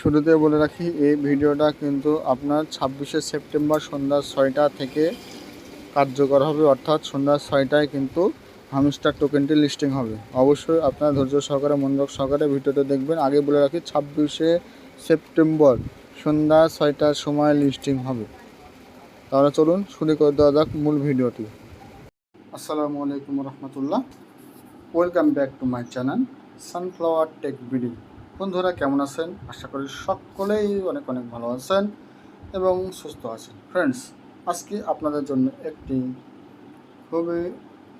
শুরুতে বলে রাখি, এই ভিডিওটা কিন্তু আপনার ছাব্বিশে সেপ্টেম্বর সন্ধ্যা ছয়টা থেকে কার্যকর হবে। অর্থাৎ সন্ধ্যা ছয়টায় কিন্তু হামস্টার টোকেনটি লিস্টিং হবে। অবশ্যই আপনার ধৈর্য সহকারে, মনোযোগ সহকারে ভিডিওটা দেখবেন। আগে বলে রাখি, ছাব্বিশে সেপ্টেম্বর সন্ধ্যা ছয়টার সময় লিস্টিং হবে। তাহলে চলুন, শুরু করে দেওয়া যাক মূল ভিডিওটি। আসসালামু আলাইকুম রহমতুল্লাহ। Welcome back to my channel, sunflower tech video বন্ধুরা, কেমন আছেন? আশা করি সকলেই অনেক অনেক ভালো আছেন এবং সুস্থ আছেন। ফ্রেন্ডস আজকে আপনাদের জন্য একটি খুবই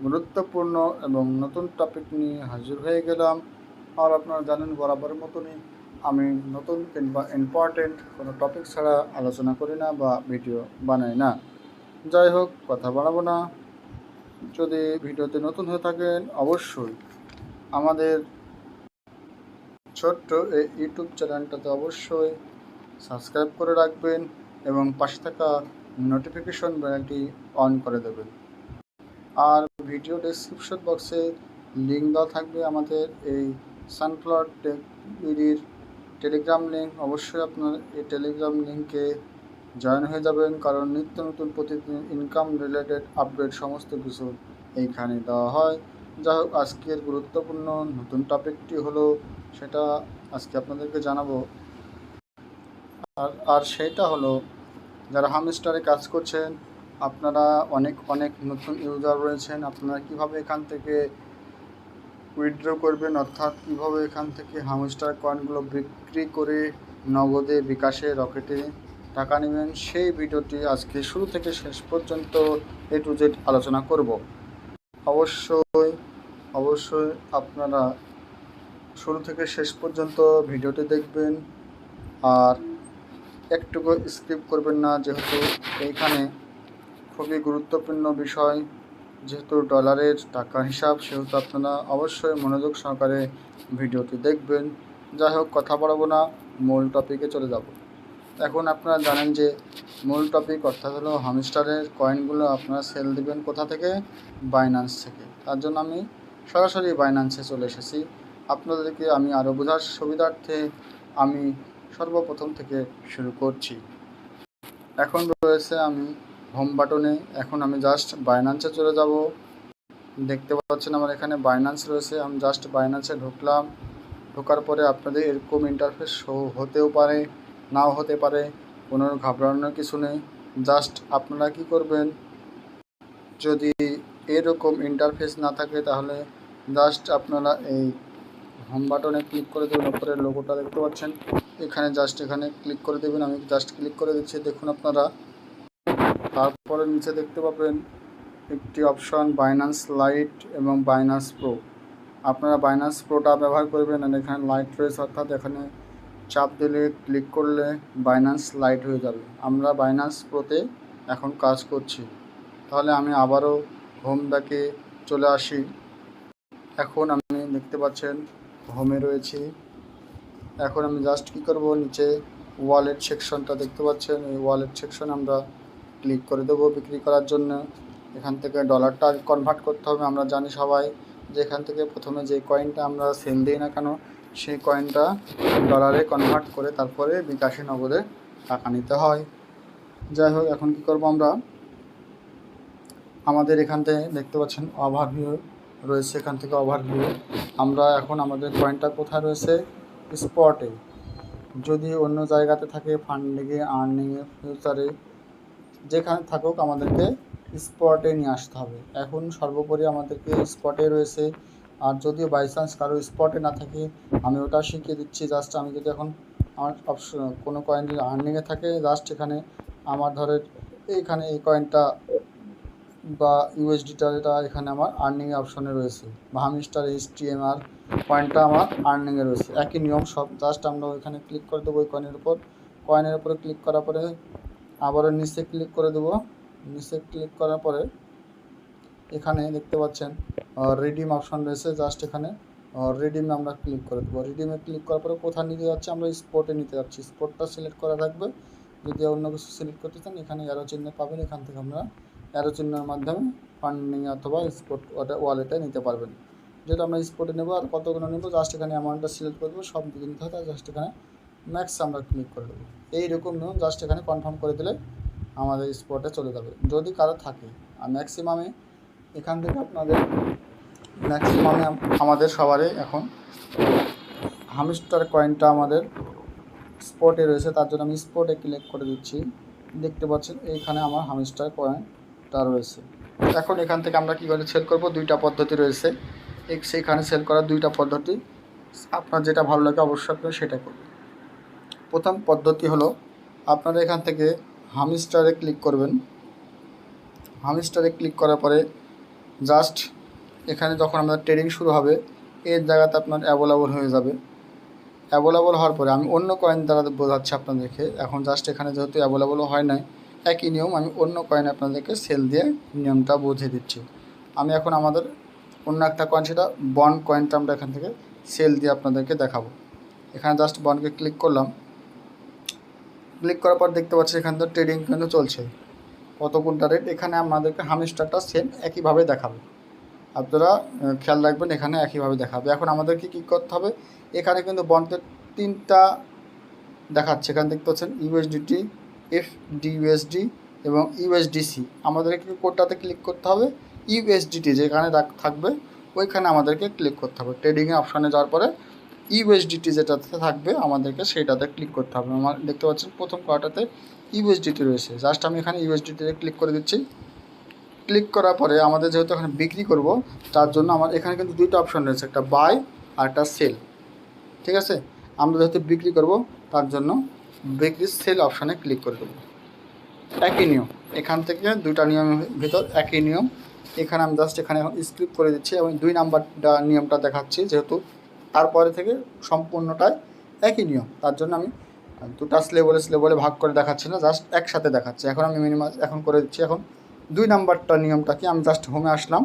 গুরুত্বপূর্ণ এবং নতুন টপিক নিয়ে হাজির হয়ে গেলাম। আর আপনারা জানেন, বরাবর মতনই আমি নতুন কিংবা ইম্পর্টেন্ট কোনো টপিক ছাড়া আলোচনা করি না বা ভিডিও বানাই না। যাই হোক, কথা বাড়াবো না। যদি ভিডিওতে নতুন হয়ে থাকেন, অবশ্যই আমাদের ছোট্ট এই ইউটিউব চ্যানেলটাতে অবশ্যই সাবস্ক্রাইব করে রাখবেন এবং পাশে থাকা নোটিফিকেশন বেলটি অন করে দেবেন। আর ভিডিও ডেসক্রিপশন বক্সে লিঙ্ক দেওয়া থাকবে আমাদের এই সানফ্লাওয়ার টেলিগ্রাম লিঙ্ক অবশ্যই আপনার এই টেলিগ্রাম লিঙ্কে জয়েন হয়ে যাবেন, কারণ নিত্য নতুন প্রতিদিন ইনকাম রিলেটেড আপডেট সমস্ত কিছু এইখানে দেওয়া হয়। যাই হোক, আজকের গুরুত্বপূর্ণ নতুন টপিকটি হলো সেটা আজকে আপনাদেরকে জানাব। আর আর সেটা হলো, যারা হামস্টারে কাজ করছেন, আপনারা অনেক অনেক নতুন ইউজার রয়েছেন, আপনারা কীভাবে এখান থেকে উইথড্র করবেন, অর্থাৎ কীভাবে এখান থেকে হামস্টার কয়েনগুলো বিক্রি করে নগদে বিকাশে রকেটে টাকা নেবেন, সেই ভিডিওটি আজকে শুরু থেকে শেষ পর্যন্ত এ টু জেড আলোচনা করব। অবশ্যই অবশ্যই আপনারা শুরু থেকে শেষ পর্যন্ত ভিডিওটি দেখবেন, আর একটুকু স্কিপ করবেন না, যেহেতু এইখানে খুবই গুরুত্বপূর্ণ বিষয়। যেহেতু ডলারের টাকা হিসাব, সেহেতু আপনারা অবশ্যই মনোযোগ সহকারে ভিডিওটি দেখবেন। যাই হোক, কথা বাড়াবো না, মূল টপিকে চলে যাব। এখন আপনারা জানেন যে মূল টপিক অর্থাৎ হলো হামস্টারের কয়েনগুলো আপনারা সেল দিবেন কোথা থেকে? বাইন্যান্স থেকে। তার জন্য আমি সরাসরি বাইন্যান্সে চলে এসেছি। আপনাদেরকে আমি আরও বোঝার সুবিধার্থে আমি সর্বপ্রথম থেকে শুরু করছি। এখন রয়েছে আমি হোম বাটনে এখন আমি জাস্ট বাইনান্সে চলে যাব। দেখতে পাচ্ছেন আমার এখানে বাইনান্স রয়েছে, আমি জাস্ট বাইন্যান্সে ঢুকলাম। ঢোকার পরে আপনাদের এরকম ইন্টারফেস শো হতেও পারে, নাও হতে পারে, কোনো ঘাবড়ানোর কিছু নেই। জাস্ট আপনারা কি করবেন, যদি এরকম ইন্টারফেস না থাকে তাহলে জাস্ট আপনারা এই হোম বাটনে ক্লিক করে দেবেন, উপরে লোগোটা দেখতে পাচ্ছেন। এখানে জাস্ট এখানে ক্লিক করে দেবেন, আমি জাস্ট ক্লিক করে দিচ্ছি, দেখুন আপনারা। তারপরে নিচে দেখতে পাবেন একটি অপশন বাইন্যান্স লাইট এবং বাইন্যান্স প্রো আপনারা বাইন্যান্স প্রোটা ব্যবহার করবেন আর এখানে লাইট রয়েছে, অর্থাৎ এখানে চাপ দিলে ক্লিক করলে বাইন্যান্স লাইট হয়ে যাবে। আমরা বাইন্যান্স প্রোতে এখন কাজ করছি। তাহলে আমি আবারও হোম ব্যাকে চলে আসি। এখন আমি দেখতে পাচ্ছেন হোমে রয়েছি। এখন আমি জাস্ট কী করব? নিচে ওয়ালেট সেকশনটা দেখতে পাচ্ছেন। এই ওয়ালেট সেকশন আমরা ক্লিক করে দেবো বিক্রি করার জন্য। এখান থেকে ডলারটা কনভার্ট করতে হবে, আমরা জানি সবাই। যে এখান থেকে প্রথমে যে কয়েনটা আমরা সেল দিই না কেন, সেই কয়েনটা ডলারে কনভার্ট করে তারপরে বিকাশে নগদে টাকা নিতে হয়। যাই হোক, এখন কী করব আমরা? আমাদের এখান থেকে দেখতে পাচ্ছেন ওভারভিউ রয়েছে এখান থেকে ওভারভিউ আমরা এখন আমাদের কয়েনটা কোথায় রয়েছে? স্পটে যদি অন্য জায়গাতে থাকে ফান্ডিংয়ে আর্নিংয়ে ফিউচারে যেখানে থাকুক আমাদেরকে স্পটে নিয়ে আসতে হবে। এখন সর্বোপরি আমাদেরকে স্পটে রয়েছে। আর যদিও বাই চান্স কারও স্পটে না থাকে, আমি ওটা শিখিয়ে দিচ্ছি। জাস্ট আমি যদি এখন আমার অপশন কোনো কয়েন যদি আর্নিংয়ে থাকে জাস্ট এখানে আমার ধরেন এইখানে এই কয়েনটা বা ইউএসডিটা এটা এখানে আমার আর্নিং অপশনে রয়েছে। বা হামিস্টার আর কয়েনটা আমার আর্নিংয়ে রয়েছে। একই নিয়ম সব জাস্ট আমরা ওইখানে ক্লিক করে দেবো ওই কয়েনের উপর। কয়েনের উপরে ক্লিক করার পরে আবারও নিচে ক্লিক করে দেবো। নিচে ক্লিক করার পরে এখানে দেখতে পাচ্ছেন রিডিম অপশন রয়েছে জাস্ট এখানে। রিডিমে আমরা ক্লিক করে দেবো। রিডিমে ক্লিক করার পরে কোথায় নিতে যাচ্ছে আমরা স্পটে নিতে যাচ্ছি। স্পটটা সিলেক্ট করা থাকবে। যদি অন্য কিছু সিলেক্ট করতে চান এখানে অ্যারো চিহ্ন পাবেন, এখান থেকে আমরা অ্যারো চিহ্নের মাধ্যমে ফান্ডিং অথবা স্পট ওয়ালেটে নিতে পারবেন। যেহেতু আমরা স্পটে নেব আর কতগুলো নেব জাস্ট এখানে অ্যামাউন্টটা সিলেক্ট করে দেবো সব দিকে নিতে হয় জাস্ট এখানে ম্যাক্স আমরা ক্লিক করে দেবো। এইরকম নিয়ম জাস্ট এখানে কনফার্ম করে দিলে আমাদের স্পটে চলে যাবে। যদি কারও থাকে, আর ম্যাক্সিমামে এখান থেকে আপনাদের ম্যাক্সিমামে আমাদের সবারই এখন হামস্টার কয়েনটা আমাদের স্পটে রয়েছে, তার জন্য আমি স্পটে ক্লিক করে দিচ্ছি। দেখতে পাচ্ছেন, এইখানে আমার হামস্টার কয়েনটা রয়েছে। এখন এখান থেকে আমরা কী করে সেল করব? দুইটা পদ্ধতি রয়েছে। এক সেইখানে সেল করার দুইটা পদ্ধতি। আপনার যেটা ভালো লাগে অবশ্যই আপনি সেটা করবেন। প্রথম পদ্ধতি হলো, আপনারা এখান থেকে হামস্টারে ক্লিক করবেন। হামস্টারে ক্লিক করার পরে জাস্ট এখানে যখন আমাদের ট্রেডিং শুরু হবে এর জায়গাতে আপনার অ্যাভেলেবল হয়ে যাবে। অ্যাভেলেবল হওয়ার পরে আমি অন্য কয়েন দ্বারা বোঝাচ্ছি আপনাদেরকে। এখন জাস্ট এখানে যেহেতু অ্যাভেলেবল হয় নাই একই নিয়ম, আমি অন্য কয়েন আপনাদেরকে সেল দিয়ে নিয়মটা বুঝিয়ে দিচ্ছি। আমি এখন আমাদের অন্য একটা কয়েন সেটা বন্ড কয়েনটা আমরা এখান থেকে সেল দিয়ে আপনাদেরকে দেখাবো। এখানে জাস্ট বন্ডকে ক্লিক করলাম। ক্লিক করার পর দেখতে পাচ্ছি এখানে তো ট্রেডিং কিন্তু চলছে। কত কোনটা রেট এখানে আমাদেরকে হামিস্টারটা সেম একইভাবে দেখাবে। আপনারা খেয়াল রাখবেন এখানে একইভাবে দেখাবে। এখন আমাদেরকে কী করতে হবে? এখানে কিন্তু বন্ডের তিনটা দেখাচ্ছে। এখানে দেখতে পাচ্ছেন ইউএসডিটি এফ ডিইউএসডি এবং ইউএসডিসি আমাদেরকে কোডটাতে ক্লিক করতে হবে ইউএসডিটি যেখানে থাকবে, ওইখানে আমাদেরকে ক্লিক করতে হবে। ট্রেডিংয়ে অপশানে যাওয়ার পরে ইউএসডিটি যেটাতে থাকবে, আমাদেরকে সেইটাতে ক্লিক করতে হবে। আমার দেখতে পাচ্ছেন প্রথম কয়টাতে ইউএসডিটি রয়েছে। জাস্ট আমি এখানে ইউএসডিটিতে ক্লিক করে দিচ্ছি। ক্লিক করার পরে আমাদের যেহেতু এখানে বিক্রি করব, তার জন্য আমার এখানে কিন্তু দুইটা অপশন রয়েছে, একটা বাই আর একটা সেল ঠিক আছে? আমরা যেহেতু বিক্রি করব, তার জন্য বিক্রি সেল অপশানে ক্লিক করে দেবো। একই নিয়ম। এখান থেকে দুইটা নিয়মের ভিতর একই নিয়ম। এখানে আমি জাস্ট এখানে এখন স্ক্রিপ্ট করে দিচ্ছি এবং দুই নাম্বারটা নিয়মটা দেখাচ্ছি যেহেতু তারপরে থেকে সম্পূর্ণটাই একই নিয়ম। তার জন্য আমি দুটা স্লেবলে স্লেবলে ভাগ করে দেখাচ্ছি না জাস্ট একসাথে দেখাচ্ছি। এখন আমি মিনিমাম এখন করে দিচ্ছি। এখন দুই নাম্বারটা নিয়মটা কি আমি জাস্ট হোমে আসলাম।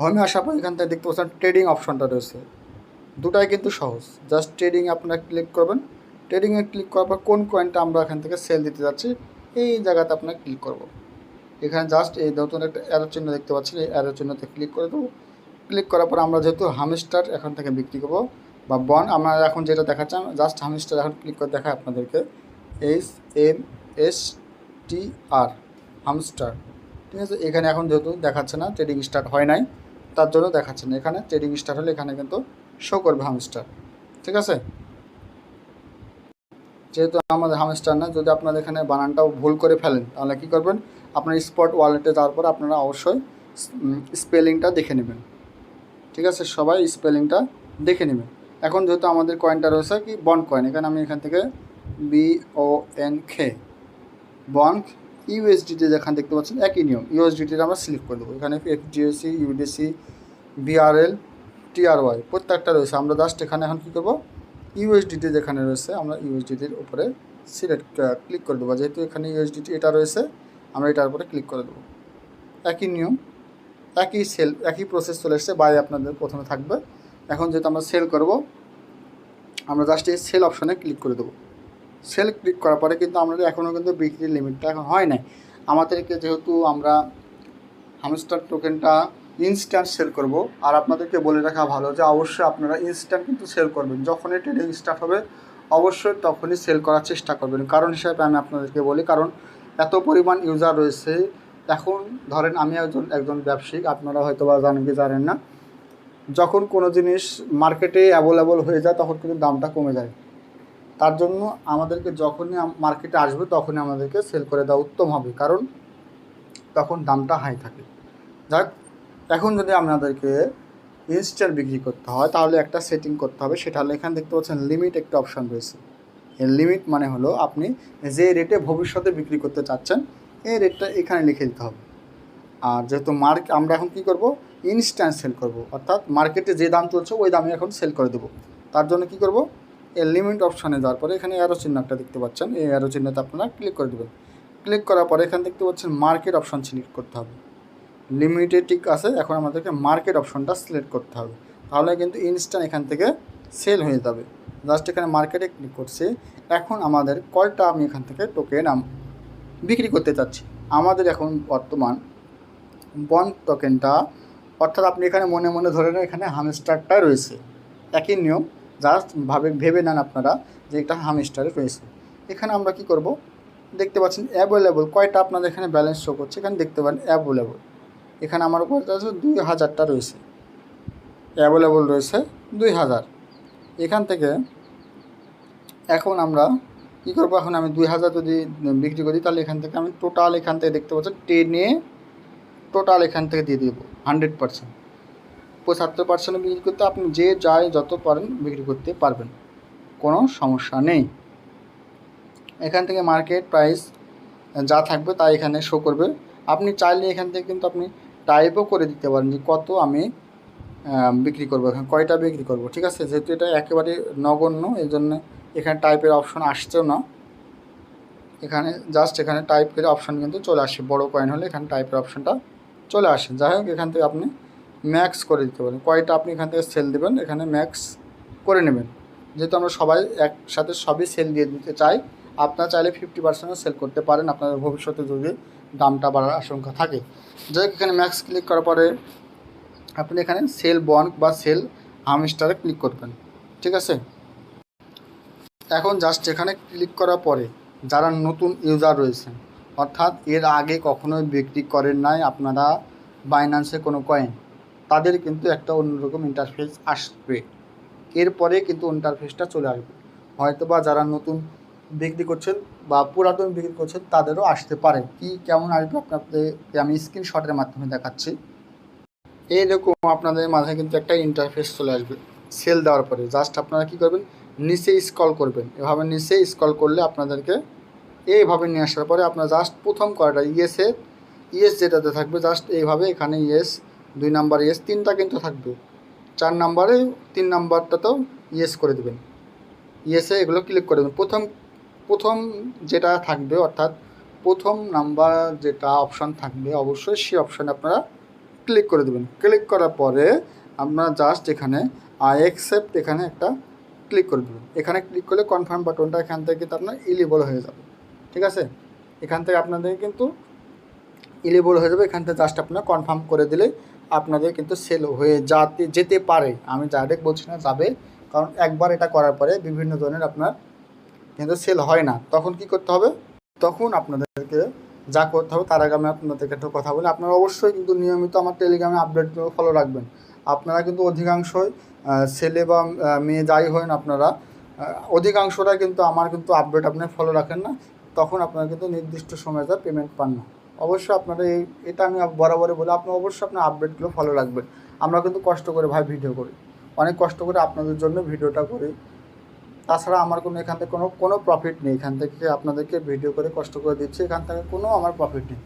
হোমে আসার পর এখান থেকে দেখতে পাচ্ছেন ট্রেডিং অপশনটা রয়েছে। দুটাই কিন্তু সহজ। জাস্ট ট্রেডিং আপনারা ক্লিক করবেন। ট্রেডিংয়ে ক্লিক করার পর কোন কয়েনটা আমরা এখান থেকে সেল দিতে যাচ্ছি, এই জায়গাতে আপনার ক্লিক করব। এখানে জাস্ট এই নতুন একটা অ্যারো চিহ্ন দেখতে পাচ্ছেন, এই অ্যারো চিহ্নতে ক্লিক করে দেবো। ক্লিক করার পর আমরা যেহেতু হামস্টার এখান থেকে বিক্রি করব, বা বন আমরা এখন যেটা দেখাচ্ছি জাস্ট হামস্টার এখন ক্লিক করে দেখায় আপনাদেরকে। H M S T R hamster ঠিক আছে, এখানে এখন যেহেতু দেখাচ্ছে না ট্রেডিং স্টার্ট হয় নাই, তার জন্য দেখাচ্ছে না। এখানে ট্রেডিং স্টার্ট হলে এখানে কিন্তু শো করবে হামস্টার ঠিক আছে? যেহেতু আমাদের হামস্টার না, যদি আপনাদের এখানে বানানটাও ভুল করে ফেলেন, তাহলে কী করবেন? আপনার স্পট ওয়ালেটে যাওয়ার পর আপনারা অবশ্যই স্পেলিংটা দেখে নেবেন। ঠিক আছে? সবাই স্পেলিংটা দেখে নেবেন। এখন যেহেতু আমাদের কয়েনটা রয়েছে কি? বন্ড কয়েন এখানে আমি এখান থেকে বি ও এন খে বন্ড ইউএসডিটি যেখানে দেখতে পাচ্ছেন, একই নিয়ম। ইউএসডিটির আমরা সিলেক্ট করে দেবো। এখানে এফডিএসি ইউডিসি বিআরএল টিআরওয়াই প্রত্যেকটা রয়েছে। আমরা জাস্ট এখানে এখন কী করব? ইউএসডিটি যেখানে রয়েছে, আমরা ইউএসডিটির উপরে সিলেক্ট ক্লিক করে দেবো। যেহেতু এখানে ইউএসডিটি এটা রয়েছে, আমরা এটার উপরে ক্লিক করে দেবো। একই নিয়ম, একই সেল একই প্রসেস চলে এসছে বাই আপনাদের প্রথমে থাকবে। এখন যেহেতু আমরা সেল করব, আমরা জাস্ট এই সেল অপশনে ক্লিক করে দেবো। সেল ক্লিক করার পরে কিন্তু আমাদের এখনও কিন্তু বিক্রির লিমিটটা এখন হয় নাই। আমাদেরকে যেহেতু আমরা হামস্টার টোকেনটা ইনস্ট্যান্ট সেল করব। আর আপনাদেরকে বলে রাখা ভালো যে, অবশ্যই আপনারা ইনস্ট্যান্ট কিন্তু সেল করবেন। যখনই ট্রেডিং স্টার্ট হবে, অবশ্যই তখনই সেল করার চেষ্টা করবেন। কারণ হিসাবে আমি আপনাদেরকে বলি, কারণ এত পরিমাণ ইউজার রয়েছে। এখন ধরেন আমি একজন একজন ব্যবসায়িক আপনারা হয়তো বা জানেন কি জানেন না। যখন কোনো জিনিস মার্কেটে অ্যাভেলেবল হয়ে যায়, তখন কিন্তু দামটা কমে যায়। তার জন্য আমাদেরকে যখনই মার্কেটে আসবে, তখনই আমাদেরকে সেল করে দেওয়া উত্তম হবে। কারণ তখন দামটা হাই থাকে। যাক এখন যদি আপনাদেরকে ইনস্টার বিক্রি করতে হয়, তাহলে একটা সেটিং করতে হবে। সেটা হলো এখানে দেখতে পাচ্ছেন লিমিট একটা অপশান রয়েছে। এর লিমিট মানে হলো আপনি যে রেটে ভবিষ্যতে বিক্রি করতে চাচ্ছেন, এই রেটটা এখানে লিখে দিতে হবে। আর যেহেতু মার্ক আমরা এখন কী করব? ইনস্ট্যান্ট সেল করব। অর্থাৎ মার্কেটে যে দাম চলছে, ওই দামে এখন সেল করে দেবো। তার জন্য কী করব? এই লিমিট অপশানে যাওয়ার পরে এখানে অ্যারো চিহ্ন একটা দেখতে পাচ্ছেন। এই অ্যারো চিহ্নতে আপনারা ক্লিক করে দেবেন। ক্লিক করার পরে এখানে দেখতে পাচ্ছেন মার্কেট অপশান সিলেক্ট করতে হবে। লিমিটেড ঠিক আছে, এখন আমাদেরকে মার্কেট অপশনটা সিলেক্ট করতে হবে। তাহলে কিন্তু ইনস্ট্যান্ট এখান থেকে সেল হয়ে যাবে। জাস্ট এখানে মার্কেটে ক্লিক করছি। এখন আমাদের কয়টা আমি এখান থেকে টোকেন বিক্রি করতে চাচ্ছি? আমাদের এখন বর্তমান বন্ড টোকেনটা অর্থাৎ আপনি এখানে মনে মনে ধরে নেন, এখানে হামস্টারটা রয়েছে। একই নিয়ম জাস্ট ভাবে, ভেবে নেন আপনারা যে এটা হামস্টারে রয়েছে। এখানে আমরা কি করব? দেখতে পাচ্ছেন অ্যাভেলেবল কয়টা আপনাদের এখানে ব্যালেন্স শো করছে? এখানে দেখতে পারেন অ্যাভেলেবল এখানে আমার উপর আছে দুই হাজারটা রয়েছে। অ্যাভেলেবল রয়েছে দুই হাজার। এখান থেকে এখন আমরা কী করব? এখন আমি দুই হাজার যদি বিক্রি করি, তাহলে এখান থেকে আমি টোটাল এখান থেকে দেখতে পাচ্ছি টেনে টোটাল এখান থেকে দিয়ে দেবো হান্ড্রেড পার্সেন্ট পঁচাত্তর পার্সেন্ট বিক্রি করতে আপনি যে যাই যত পারেন বিক্রি করতে পারবেন, কোনো সমস্যা নেই। এখান থেকে মার্কেট প্রাইস যা থাকবে তা এখানে শো করবে। আপনি চাইলে এখান থেকে কিন্তু আপনি টাইপও করে দিতে পারেন যে কত আমি বিক্রি করব, এখানে কয়টা বিক্রি করব, ঠিক আছে? যেহেতু এটা একেবারে নগণ্য এই জন্য এখানে টাইপের অপশন আসছেও না। এখানে জাস্ট এখানে টাইপ করে অপশন কিন্তু চলে আসে, বড় কয়েন হলে এখানে টাইপের অপশনটা চলে আসে। যাই হোক, এখান থেকে আপনি ম্যাক্স করে দিতে পারেন। কয়টা আপনি এখান থেকে সেল দেবেন, এখানে ম্যাক্স করে নেবেন। যেহেতু আমরা সবাই একসাথে সবই সেল দিয়ে দিতে চাই, আপনারা চাইলে ফিফটি পার্সেন্টও সেল করতে পারেন, আপনাদের ভবিষ্যতে যদি দামটা বাড়ার আশঙ্কা থাকে। যাই হোক, এখানে ম্যাক্স ক্লিক করার পরে আপনি এখানে সেল বন্ড বা সেল হামস্টারে ক্লিক করবেন, ঠিক আছে? এখন জাস্ট এখানে ক্লিক করার পরে যারা নতুন ইউজার রয়েছেন, অর্থাৎ এর আগে কখনোই বিক্রি করেন নাই আপনারা বাইন্যান্সে কোনো কয়েন তাদের কিন্তু একটা অন্যরকম ইন্টারফেস আসবে। এরপরে কিন্তু ইন্টারফেসটা চলে আসবে। হয়তো বা যারা নতুন বিক্রি করছেন বা পুরাতন বিক্রি করছেন, তাদেরও আসতে পারে কি, কেমন আসবে আপনাদের? আমি স্ক্রিনশটের মাধ্যমে দেখাচ্ছি। এইরকম আপনাদের মাথায় কিন্তু একটা ইন্টারফেস চলে আসবে। সেল দেওয়ার পরে। জাস্ট আপনারা কী করবেন? নিচে স্ক্রল করবেন। এভাবে নিচে স্ক্রল করলে আপনাদেরকে এইভাবে নিয়ে আসার পরে আপনার জাস্ট প্রথম কয়টা? ইয়েসে ইয়েস যেটাতে থাকবে জাস্ট এইভাবে এখানে ইয়েস দুই নাম্বার ইয়েস তিনটা কিন্তু থাকবে। চার নাম্বারে তিন নাম্বারটাতেও ইয়েস করে দেবেন। ইয়েসে এগুলো ক্লিক করে দেবেন। প্রথম প্রথম যেটা থাকবে, অর্থাৎ প্রথম নাম্বার যেটা অপশান থাকবে, অবশ্যই সেই অপশানে আপনারা ক্লিক করে দেবেন। ক্লিক করার পরে আপনারা জাস্ট এখানে আই অ্যাকসেপ্ট এখানে একটা ক্লিক করে দেবেন এখানে ক্লিক করলে কনফার্ম বাটনটা এখান থেকে কিন্তু আপনার ইলিবল হয়ে যাবে। ঠিক আছে? এখান থেকে আপনাদের কিন্তু ইলিবল হয়ে যাবে। এখান থেকে জাস্ট আপনার কনফার্ম করে দিলে আপনাদের কিন্তু সেল হয়ে যাতে, যেতে পারে। আমি ডাইরেক্ট বলছি না যাবে। কারণ একবার এটা করার পরে বিভিন্ন ধরনের আপনার কিন্তু সেল হয় না। তখন কি করতে হবে? তখন আপনাদেরকে যা করতে হবে, তার আগে আমি আপনাদেরকে একটু কথা বলি। আপনারা অবশ্যই কিন্তু নিয়মিত আমার টেলিগ্রামে আপডেটগুলো ফলো রাখবেন। আপনারা কিন্তু অধিকাংশই ছেলে বা মেয়ে যাই হন আপনারা অধিকাংশরা কিন্তু আমার কিন্তু আপডেট আপনি ফলো রাখেন না। তখন আপনারা কিন্তু নির্দিষ্ট সময় যা পেমেন্ট পান না। অবশ্যই আপনারা এই, এটা আমি বরাবরই বলি, আপনি অবশ্যই আপনার আপডেটগুলো ফলো রাখবেন। আমরা কিন্তু কষ্ট করে ভাই ভিডিও করি। অনেক কষ্ট করে আপনাদের জন্য ভিডিওটা করি। তাছাড়া আমার কোনো এখান থেকে কোনো কোনো প্রফিট নেই। এখান থেকে আপনাদেরকে ভিডিও করে কষ্ট করে দিচ্ছি। এখান থেকে কোনো আমার প্রফিট নেই।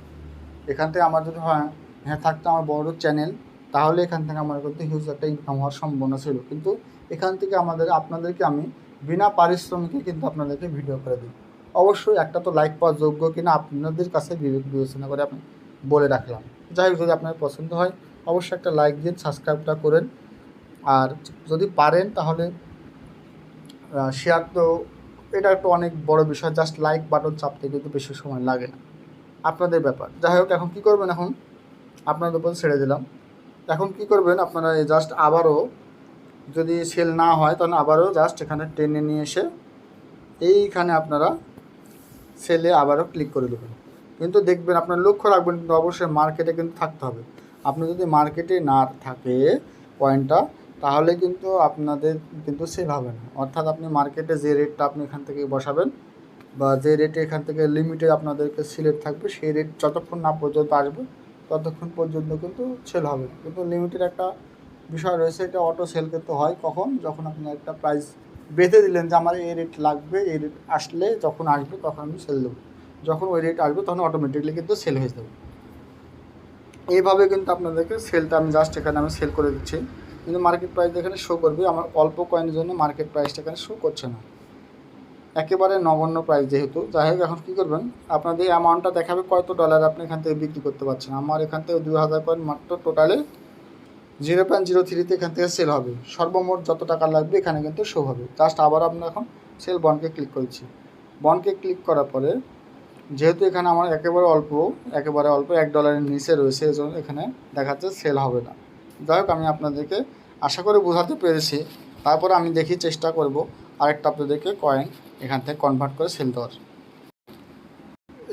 এখান থেকে আমার যদি হয় হ্যাঁ থাকতো আমার বড় চ্যানেল তাহলে এখান থেকে আমার কিন্তু হিউজ একটা ইনকাম হওয়ার সম্ভাবনা ছিল। কিন্তু এখান থেকে আমাদের, আপনাদেরকে আমি বিনা পারিশ্রমিকে কিন্তু আপনাদেরকে ভিডিও করে দিই। অবশ্যই একটা তো লাইক পাওয়ার যোগ্য কিনা আপনাদের কাছে বিবেচনা করে আমি বলে রাখলাম। যাই হোক, যদি আপনার পছন্দ হয়, অবশ্যই একটা লাইক দিন সাবস্ক্রাইবটা করেন। আর যদি পারেন, তাহলে শেয়ার তো এটা একটা অনেক বড় বিষয় জাস্ট লাইক বাটন চাপতে কিন্তু বেশি সময় লাগে না। আপনাদের ব্যাপার। যাই হোক, এখন কী করবেন এখন? আপনাদের উপর ছেড়ে দিলাম। এখন কি করবেন? আপনারা জাস্ট আবারও যদি সেল না হয়, তাহলে আবারও জাস্ট এখানে টেনে নিয়ে এসে এইখানে আপনারা সেলে আবারও ক্লিক করে দেবেন। কিন্তু দেখবেন, আপনার লক্ষ্য রাখবেন, কিন্তু অবশ্যই মার্কেটে কিন্তু থাকতে হবে। আপনি যদি মার্কেটে না থাকে পয়েন্টটা তাহলে কিন্তু আপনাদের কিন্তু সেল হবে না। অর্থাৎ আপনি মার্কেটে যে রেটটা আপনি এখান থেকে বসাবেন বা যে রেটে এখান থেকে লিমিটে আপনাদেরকে সিলেক্ট থাকবে, সেই রেট যতক্ষণ না পর্যন্ত আসবে, ততক্ষণ পর্যন্ত কিন্তু সেল হবে। কিন্তু লিমিটের একটা বিষয় রয়েছে, এটা অটো সেল কিন্তু হয় কখন? যখন আপনি একটা প্রাইস বেঁধে দিলেন যে আমার এই রেট লাগবে, এই রেট আসলে যখন আসবে তখন আমি সেল দেবো। যখন ওই রেট আসবে তখন অটোমেটিকলি কিন্তু সেল হয়ে যাবে। এইভাবে কিন্তু আপনাদেরকে সেলটা আমি জাস্ট এখানে আমি সেল করে দিচ্ছি। কিন্তু মার্কেট প্রাইস এখানে শো করবে, আমার অল্প কয়েনের জন্য মার্কেট প্রাইসটা এখানে শো করছে না। একেবারে নগণ্য প্রাইস যেহেতু। যাই হোক, এখন কী করবেন? আপনাদের অ্যামাউন্টটা দেখাবে কত ডলার আপনি এখান থেকে বিক্রি করতে পারছেন। আমার এখান থেকে দুই হাজার কয়েন মাত্র টোটালে জিরো পয়েন্ট জিরো থ্রিতে এখান থেকে সেল হবে। সর্বমোট যত টাকা লাগবে এখানে কিন্তু শো হবে। জাস্ট আবার আমরা এখন সেল বনকে ক্লিক করেছি। বনকে ক্লিক করার পরে, যেহেতু এখানে আমার একেবারে অল্প একেবারে অল্প এক ডলারের নিচে রয়েছে এই জন্য এখানে দেখাচ্ছে সেল হবে না। যাই হোক, আমি আপনাদেরকে আশা করে বোঝাতে পেরেছি। তারপর আমি দেখি চেষ্টা করব আরেকটা আপনাদেরকে কয়েন এখান থেকে কনভার্ট করে সেল দেওয়ার।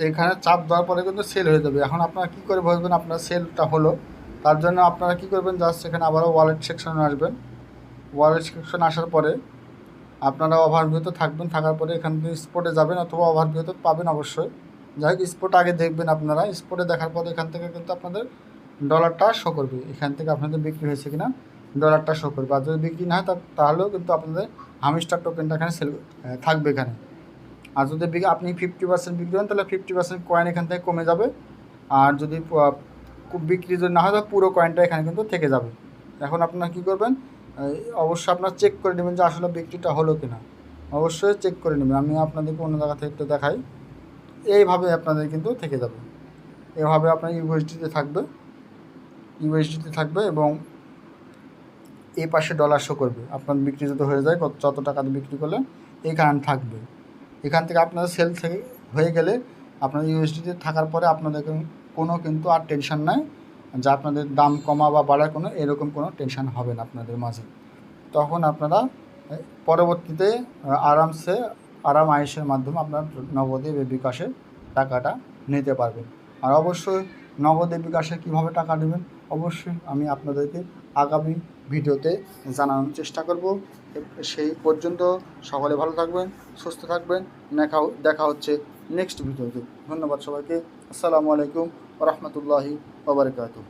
এখানে চাপ দেওয়ার পরে কিন্তু সেল হয়ে যাবে। এখন আপনারা কী করে বুঝবেন আপনার সেলটা হলো? তার জন্য আপনারা কী করবেন? জাস্ট এখানে আবারও ওয়ালেট সেকশনে আসবেন। ওয়ালেট সেকশন আসার পরে আপনারা ওভারভিউতে থাকবেন। থাকার পরে এখান থেকে স্পটে যাবেন অথবা ওভারভিউতে পাবেন অবশ্যই। যাই হোক স্পট আগে দেখবেন আপনারা। স্পটে দেখার পরে এখান থেকে কিন্তু আপনাদের ডলারটা শো করবে। এখান থেকে আপনাদের বিক্রি হয়েছে কিনা ডলারটা শো করবে। আর যদি বিক্রি না হয় তাহলেও কিন্তু আপনাদের হামিস্টার টোকেনটা এখানে সেল থাকবে এখানে। আর যদি আপনি ফিফটি পার্সেন্ট বিক্রি করেন, তাহলে ফিফটি পার্সেন্ট কয়েন এখান থেকে কমে যাবে। আর যদি বিক্রি যদি না হয়, তাহলে পুরো কয়েনটা এখানে কিন্তু থেকে যাবে। এখন আপনারা কী করবেন অবশ্যই আপনারা চেক করে নেবেন যে আসলে বিক্রিটা হলো কিনা। অবশ্যই চেক করে নেবেন। আমি আপনাদেরকে অন্য জায়গা থেকে দেখাই। এইভাবে আপনাদের কিন্তু থেকে যাবে। এভাবে আপনার ইউএসডিতে থাকবে। ইউএসডিতে থাকবে এবং এই পাশে ডলার শো করবে। আপনার বিক্রি যত হয়ে যায়, কত যত টাকা বিক্রি করলে এইখানে থাকবে। এখান থেকে আপনাদের সেল থেকে হয়ে গেলে আপনার ইউএসডিতে থাকার পরে আপনাদের কোনো- কোনো কিন্তু আর টেনশন নাই যে আপনাদের দাম কমা বা বাড়ার কোনো এরকম কোনো টেনশন হবে না আপনাদের মাঝে। তখন আপনারা পরবর্তীতে আরামসে, আরাম আয়েসের মাধ্যমে আপনার নগদে বিকাশে টাকাটা নিতে পারবেন। আর অবশ্যই নগদে বিকাশে কীভাবে টাকা নেবেন অবশ্যই আমি আপনাদেরকে আগামী ভিডিওতে জানানোর চেষ্টা করব। সেই পর্যন্ত সকলে ভালো থাকবেন, সুস্থ থাকবেন। দেখা দেখা হচ্ছে নেক্সট ভিডিওতে। ধন্যবাদ সবাইকে। আসসালামু আলাইকুম রহমতুল্লাহি ওবরাকাতুহ